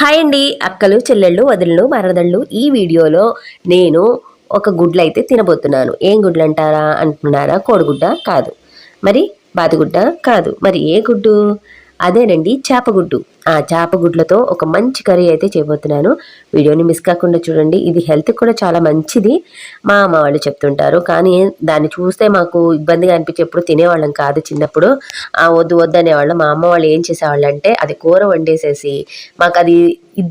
Hi అండి అక్కలు చెల్లెళ్ళు వదినలు మరదళ్ళు. ఈ వీడియోలో నేను ఒక గుడ్లు అయితే తినబోతున్నాను. ఏం గుడ్లు అంటారా అంటున్నారా కోడిగుడ్డ? కాదు. మరి బాతిగుడ్డ కాదు. మరి ఏ గుడ్డు? అదేనండి చేపగుడ్డు ఆ చేపగుడ్లతో ఒక మంచి కర్రీ అయితే చేయబోతున్నాను. వీడియోని మిస్ కాకుండా చూడండి. ఇది హెల్త్కి కూడా చాలా మంచిది. మా అమ్మ వాళ్ళు చెప్తుంటారు. కానీ దాన్ని చూస్తే మాకు ఇబ్బందిగా అనిపించి ఎప్పుడు తినేవాళ్ళం కాదు చిన్నప్పుడు. ఆ వద్దు వద్దు అనేవాళ్ళం. మా అమ్మ వాళ్ళు ఏం చేసేవాళ్ళు అంటే అది కూర వండేసేసి మాకు అది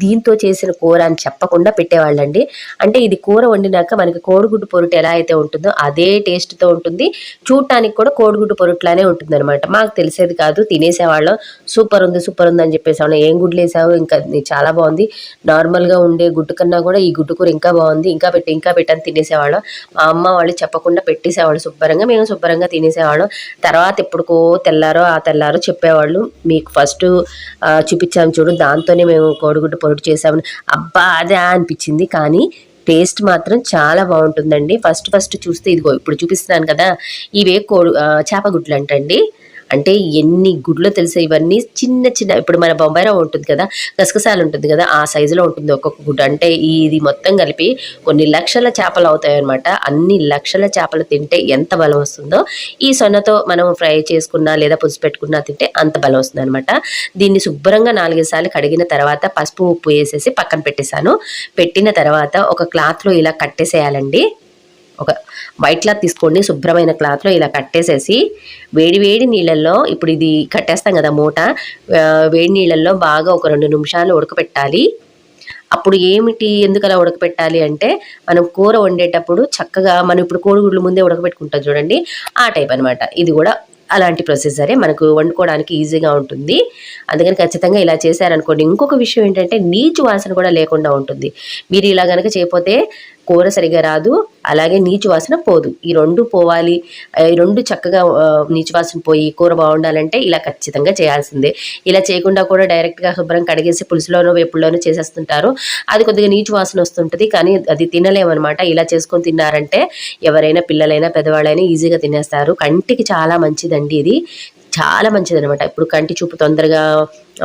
దీంతో చేసిన కూర అని చెప్పకుండా పెట్టేవాళ్ళండి. అంటే ఇది కూర వండినాక మనకి కోడిగుడ్డు పొరుటు ఎలా అయితే ఉంటుందో అదే టేస్ట్తో ఉంటుంది. చూడటానికి కూడా కోడిగుడ్డు పొరుట్లానే ఉంటుందన్నమాట. మాకు తెలిసేది కాదు. తినేసేవాళ్ళం. సూపర్ ఉంది సూపర్ ఉంది అని చెప్పేసి ఏం గుడ్లు వేసావు ఇంకా చాలా బాగుంది. నార్మల్గా ఉండే గుడ్డు కన్నా కూడా ఈ గుడ్డు కూర ఇంకా బాగుంది. ఇంకా పెట్టి ఇంకా పెట్టని తినేసేవాళ్ళం. మా అమ్మ వాళ్ళు చెప్పకుండా పెట్టేసేవాళ్ళు శుభ్రంగా మేము శుభ్రంగా తినేసేవాళ్ళం. తర్వాత ఎప్పుడుకో తెల్లారో ఆ తెల్లారో చెప్పేవాళ్ళు మీకు ఫస్ట్ చూపించాము చూడు దాంతోనే మేము కోడిగుడ్డు పొరుడు చేసాము అబ్బా అదే అనిపించింది. కానీ టేస్ట్ మాత్రం చాలా బాగుంటుందండి. ఫస్ట్ ఫస్ట్ చూస్తే ఇదిగో ఇప్పుడు చూపిస్తున్నాను కదా ఇవే కోడి చేప గుడ్లు అంటండి అంటే ఎన్ని గుడ్లు తెలిసే ఇవన్నీ చిన్న చిన్న ఇప్పుడు మన బొంబాయిలో ఉంటుంది కదా గసగసాలు ఉంటుంది కదా ఆ సైజులో ఉంటుంది ఒక్కొక్క గుడ్డు. అంటే ఇది మొత్తం కలిపి కొన్ని లక్షల చేపలు అవుతాయన్నమాట. అన్ని లక్షల చేపలు తింటే ఎంత బలం వస్తుందో ఈ సొన్నతో మనం ఫ్రై చేసుకున్నా లేదా పులుసు పెట్టుకున్నా తింటే అంత బలం వస్తుంది అనమాట దీన్ని శుభ్రంగా నాలుగైదు సార్లు కడిగిన తర్వాత పసుపు ఉప్పు వేసేసి పక్కన పెట్టేశాను. పెట్టిన తర్వాత ఒక క్లాత్లో ఇలా కట్టేసేయాలండి. ఒక వైట్ క్లాత్ తీసుకోండి శుభ్రమైన క్లాత్లో ఇలా కట్టేసేసి వేడి వేడి నీళ్ళల్లో ఇప్పుడు ఇది కట్టేస్తాం కదా మూట వేడి నీళ్ళల్లో బాగా ఒక రెండు నిమిషాలు ఉడకపెట్టాలి. అప్పుడు ఏమిటి ఎందుకు అలా ఉడకపెట్టాలి అంటే మనం కూర వండేటప్పుడు చక్కగా మనం ఇప్పుడు కోడిగుడ్లు ముందే ఉడకబెట్టుకుంటాం చూడండి ఆ టైప్ అనమాట ఇది కూడా అలాంటి ప్రొసీజరే మనకు వండుకోవడానికి ఈజీగా ఉంటుంది. అందుకని ఖచ్చితంగా ఇలా చేశారనుకోండి. ఇంకొక విషయం ఏంటంటే నీచు వాసన కూడా లేకుండా ఉంటుంది. మీరు ఇలా కనుక చేయకపోతే కూర సరిగా రాదు అలాగే నీచు వాసన పోదు. ఈ రెండు పోవాలి ఈ రెండు చక్కగా నీచు వాసన పోయి కూర బాగుండాలంటే ఇలా ఖచ్చితంగా చేయాల్సిందే. ఇలా చేయకుండా కూడా డైరెక్ట్గా శుభ్రం కడిగేసి పులుసులోనో వేపుల్లోనో చేసేస్తుంటారు. అది కొద్దిగా నీచు వాసన వస్తుంటుంది కానీ అది తినలేమన్నమాట ఇలా చేసుకొని తిన్నారంటే ఎవరైనా పిల్లలైనా పెద్దవాళ్ళైనా ఈజీగా తినేస్తారు. కంటికి చాలా మంచిదండి ఇది. చాలా మంచిది అనమాట ఇప్పుడు కంటి చూపు తొందరగా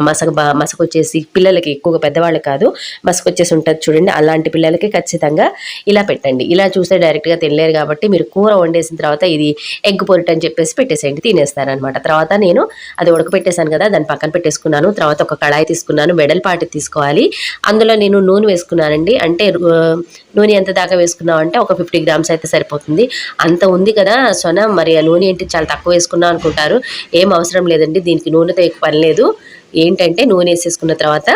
మసక బా మసక వచ్చేసి పిల్లలకి ఎక్కువగా పెద్దవాళ్ళు కాదు మసక వచ్చేసి ఉంటుంది చూడండి. అలాంటి పిల్లలకి ఖచ్చితంగా ఇలా పెట్టండి. ఇలా చూస్తే డైరెక్ట్గా తినలేరు కాబట్టి మీరు కూర వండేసిన తర్వాత ఇది ఎగ్ పొరిట్ అని చెప్పేసి పెట్టేసేయండి తినేస్తారనమాట తర్వాత నేను అది ఉడకపెట్టేశాను కదా దాన్ని పక్కన పెట్టేసుకున్నాను. తర్వాత ఒక కళాయి తీసుకున్నాను వెడల్పాటి తీసుకోవాలి. అందులో నేను నూనె వేసుకున్నానండి. అంటే నూనె ఎంత దాకా వేసుకున్నావు అంటే ఒక ఫిఫ్టీ గ్రామ్స్ అయితే సరిపోతుంది. అంత ఉంది కదా సొన మరి ఆ నూనె ఏంటి చాలా తక్కువ వేసుకున్నాం అనుకుంటారు. ఏం అవసరం లేదండి దీనికి నూనెతో ఎక్కువ పని లేదు. ఏంటంటే నూనె వేసేసుకున్న తర్వాత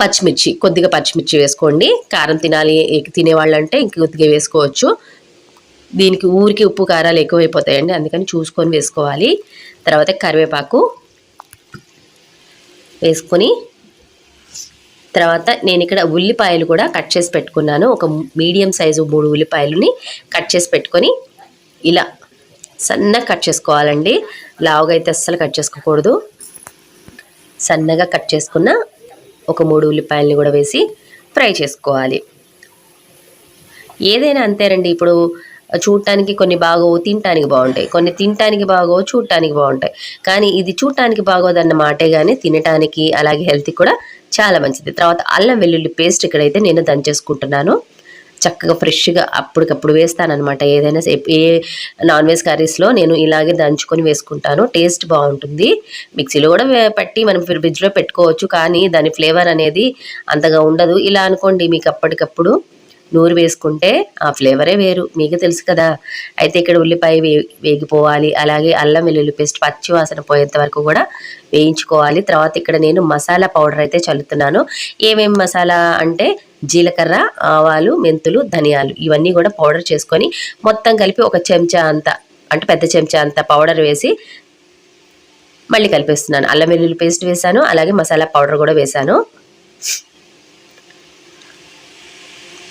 పచ్చిమిర్చి కొద్దిగా పచ్చిమిర్చి వేసుకోండి. కారం తినాలి తినేవాళ్ళు అంటే ఇంక కొద్దిగా వేసుకోవచ్చు. దీనికి ఊరికి ఉప్పు కారాలు ఎక్కువైపోతాయండి. అందుకని చూసుకొని వేసుకోవాలి. తర్వాత కరివేపాకు వేసుకొని తర్వాత నేను ఇక్కడ ఉల్లిపాయలు కూడా కట్ చేసి పెట్టుకున్నాను. ఒక మీడియం సైజు మూడు ఉల్లిపాయలని కట్ చేసి పెట్టుకొని ఇలా సన్నగా కట్ చేసుకోవాలండి. లావుగా అయితే అస్సలు కట్ చేసుకోకూడదు. సన్నగా కట్ చేసుకున్న ఒక మూడు ఉల్లిపాయలని కూడా వేసి ఫ్రై చేసుకోవాలి. ఏదైనా అంతేనండి. ఇప్పుడు చూడటానికి కొన్ని బాగోవు తినటానికి బాగుంటాయి. కొన్ని తినటానికి బాగోవు చూడటానికి బాగుంటాయి. కానీ ఇది చూడటానికి బాగోదన్న మాటే కానీ తినటానికి అలాగే హెల్త్కి కూడా చాలా మంచిది. తర్వాత అల్లం వెల్లుల్లి పేస్ట్ ఇక్కడైతే నేను దంచేసుకుంటున్నాను. చక్కగా ఫ్రెష్గా అప్పటికప్పుడు వేస్తానమాట ఏదైనా ఏ నాన్ వెజ్ కర్రీస్లో నేను ఇలాగే దంచుకొని వేసుకుంటాను. టేస్ట్ బాగుంటుంది. మిక్సీలో కూడా పట్టి మనం ఫ్రిడ్జ్లో పెట్టుకోవచ్చు. కానీ దాని ఫ్లేవర్ అనేది అంతగా ఉండదు. ఇలా అనుకోండి మీకు అప్పటికప్పుడు నూరు వేసుకుంటే ఆ ఫ్లేవరే వేరు. మీకు తెలుసు కదా. అయితే ఇక్కడ ఉల్లిపాయ వే వేగిపోవాలి. అలాగే అల్లం వెల్లుల్లి పేస్ట్ పచ్చి వాసన పోయేంత వరకు కూడా వేయించుకోవాలి. తర్వాత ఇక్కడ నేను మసాలా పౌడర్ అయితే చల్లుతున్నాను. ఏమేమి మసాలా అంటే జీలకర్ర ఆవాలు మెంతులు ధనియాలు ఇవన్నీ కూడా పౌడర్ చేసుకొని మొత్తం కలిపి ఒక చెంచా అంత అంటే పెద్ద చెంచా అంత పౌడర్ వేసి మళ్ళీ కలిపేస్తున్నాను. అల్లం వెల్లుల్లి పేస్ట్ వేసాను అలాగే మసాలా పౌడర్ కూడా వేసాను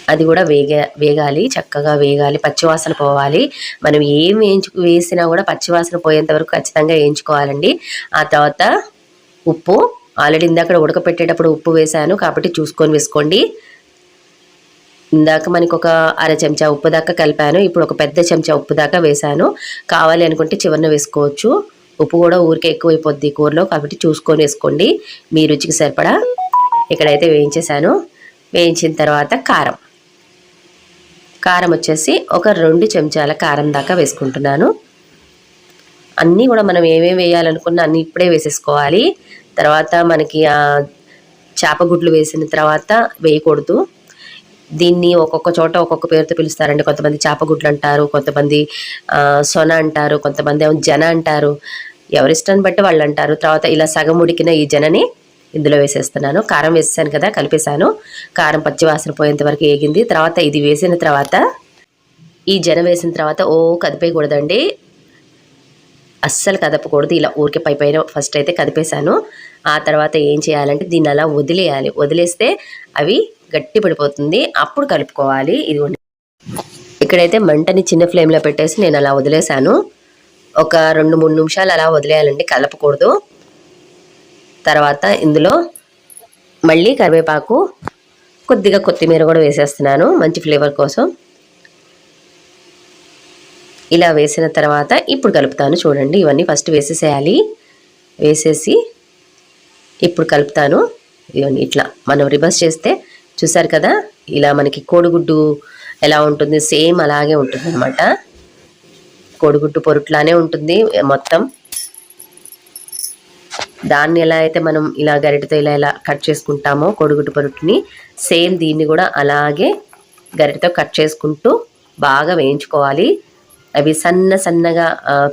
అది కూడా వేగ వేగాలి చక్కగా వేగాలి పచ్చివాసన పోవాలి. మనం ఏం వేయించు వేసినా కూడా పచ్చివాసన పోయేంత వరకు ఖచ్చితంగా వేయించుకోవాలండి. ఆ తర్వాత ఉప్పు. ఆల్రెడీ ఇందాక ఉడకపెట్టేటప్పుడు ఉప్పు వేసాను కాబట్టి చూసుకొని వేసుకోండి. ఇందాక మనకి ఒక అర చెంచా ఉప్పు దాకా కలిపాను. ఇప్పుడు ఒక పెద్ద చెంచా ఉప్పు దాకా వేసాను కావాలి అనుకుంటే చివరిన వేసుకోవచ్చు. ఉప్పు కూడా ఊరికే ఎక్కువైపోద్ది కూరలో కాబట్టి చూసుకొని వేసుకోండి. మీ రుచికి సరిపడా ఇక్కడైతే వేయించేశాను. వేయించిన తర్వాత కారం. కారం వచ్చేసి ఒక రెండు చెంచాల కారం దాకా వేసుకుంటున్నాను. అన్నీ కూడా మనం ఏమేమి వేయాలనుకున్నా అన్నీ ఇప్పుడే వేసేసుకోవాలి. తర్వాత మనకి ఆ చేపగుడ్లు వేసిన తర్వాత వేయకూడదు. దీన్ని ఒక్కొక్క చోట ఒక్కొక్క పేరుతో పిలుస్తారండి. కొంతమంది చేపగుడ్లు అంటారు కొంతమంది సొన అంటారు కొంతమంది ఏమో జన అంటారు. ఎవరిష్టాన్ని బట్టి వాళ్ళు అంటారు. తర్వాత ఇలా సగం ఉడికిన ఈ జనని ఇందులో వేసేస్తున్నాను. కారం వేసేసాను కదా కలిపేశాను. కారం పచ్చివాసన పోయేంత వరకు ఏగింది తర్వాత ఇది వేసిన తర్వాత ఈ జన వేసిన తర్వాత ఓ కదిపేయకూడదండి. అస్సలు కదపకూడదు. ఇలా ఊరికే పై పైన ఫస్ట్ అయితే కదిపేశాను. ఆ తర్వాత ఏం చేయాలంటే దీన్ని అలా వదిలేయాలి. వదిలేస్తే అవి గట్టి పడిపోతుంది. అప్పుడు కలుపుకోవాలి. ఇది ఇక్కడైతే మంటని చిన్న ఫ్లేమ్లో పెట్టేసి నేను అలా వదిలేశాను. ఒక రెండు మూడు నిమిషాలు అలా వదిలేయాలండి. కలపకూడదు. తర్వాత ఇందులో మళ్ళీ కరివేపాకు కొద్దిగా కొత్తిమీర కూడా వేసేస్తున్నాను మంచి ఫ్లేవర్ కోసం. ఇలా వేసిన తర్వాత ఇప్పుడు కలుపుతాను చూడండి ఇవన్నీ ఫస్ట్ వేసేసేయాలి. వేసేసి ఇప్పుడు కలుపుతాను. ఇవన్నీ ఇట్లా మనం రివర్స్ చేస్తే చూసారు కదా ఇలా మనకి కోడిగుడ్డు ఎలా ఉంటుంది? సేమ్ అలాగే ఉంటుంది అనమాట కోడిగుడ్డు పొరుట్లానే ఉంటుంది మొత్తం. దాన్ని ఎలా అయితే మనం ఇలా గరిటతో ఇలా ఇలా కట్ చేసుకుంటామో కొడుగుటి పొరుటుని సేమ్ దీన్ని కూడా అలాగే గరిటతో కట్ చేసుకుంటూ బాగా వేయించుకోవాలి. అవి సన్న సన్నగా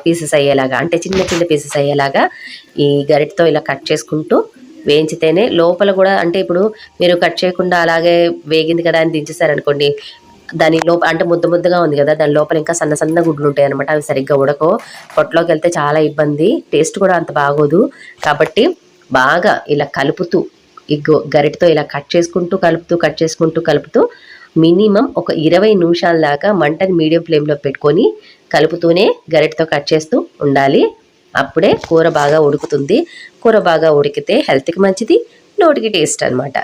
పీసెస్ అయ్యేలాగా అంటే చిన్న చిన్న పీసెస్ అయ్యేలాగా ఈ గరిటతో ఇలా కట్ చేసుకుంటూ వేయించితేనే లోపల కూడా అంటే ఇప్పుడు మీరు కట్ చేయకుండా అలాగే వేగింది కదా అని దించేసారనుకోండి దాని లోపల అంటే ముద్ద ముద్దగా ఉంది కదా దాని లోపల ఇంకా సన్న సన్న గుడ్లు ఉంటాయి అనమాట అవి సరిగ్గా ఉడకో పొట్టలోకి వెళ్తే చాలా ఇబ్బంది టేస్ట్ కూడా అంత బాగోదు. కాబట్టి బాగా ఇలా కలుపుతూ ఈ గరిటతో ఇలా కట్ చేసుకుంటూ కలుపుతూ కట్ చేసుకుంటూ కలుపుతూ మినిమం ఒక ఇరవై నిమిషాల దాకా మంటని మీడియం ఫ్లేమ్లో పెట్టుకొని కలుపుతూనే గరిటతో కట్ చేస్తూ ఉండాలి. అప్పుడే కూర బాగా ఉడుకుతుంది. కూర బాగా ఉడికితే హెల్త్కి మంచిది నోటికి టేస్ట్ అనమాట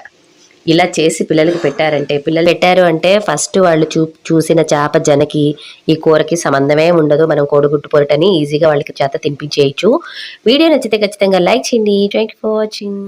ఇలా చేసి పిల్లలకి పెట్టారంటే పిల్లలు పెట్టారు అంటే ఫస్ట్ వాళ్ళు చూ చూసిన చేప జనకి ఈ కూరకి సంబంధమే ఉండదు. మనం కోడిగుడ్డు పొరటని ఈజీగా వాళ్ళకి చేత తినిపించేయచ్చు. వీడియో నచ్చితే ఖచ్చితంగా లైక్ చేయండి. Thank for watching